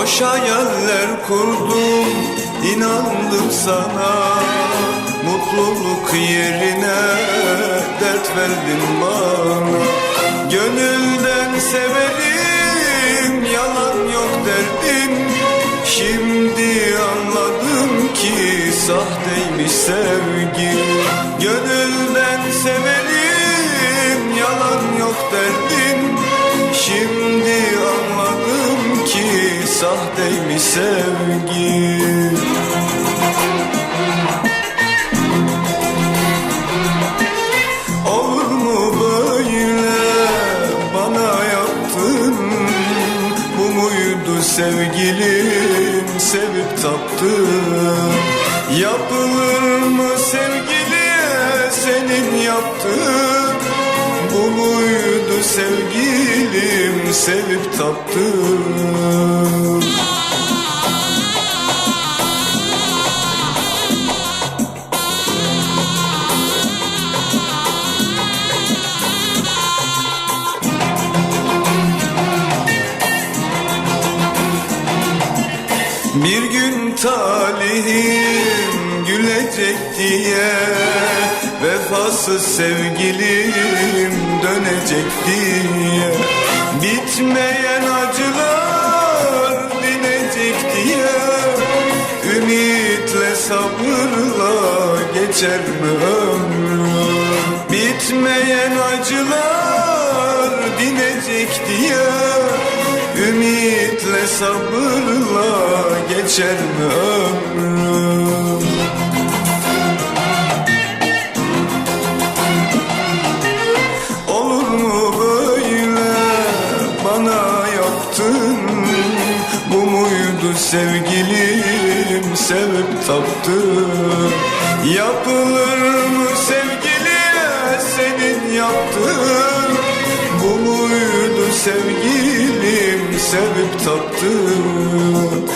Boş hayaller kurdum inandım sana. Mutluluk yerine dert verdin bana. Gönülden severim yalan yok derdin Şimdi anladım ki sahteymiş sevgi sahteymiş sevgi? Böyle? Bana yaptın. Bu muydu sevgilim? Sevip taptın. Yapılır mı sevgiliye senin yaptığın Bu muydu sevgilim? Sevip taptın Bir gün talihim gülecek diye Vefasız sevgilim dönecek diye. Bitmeyen acılar dinecek diye Ümitle sabırla geçer mi ömrüm? Bitmeyen acılar dinecek diye Ümitle sabırla geçer mi ömrüm? Olur mu böyle? Bana yaptın. Bu muydu sevgilim? Sevip taptın. Yapılır mı sevgiliye senin yaptığın. Bu muydu sevgilim sevip taptın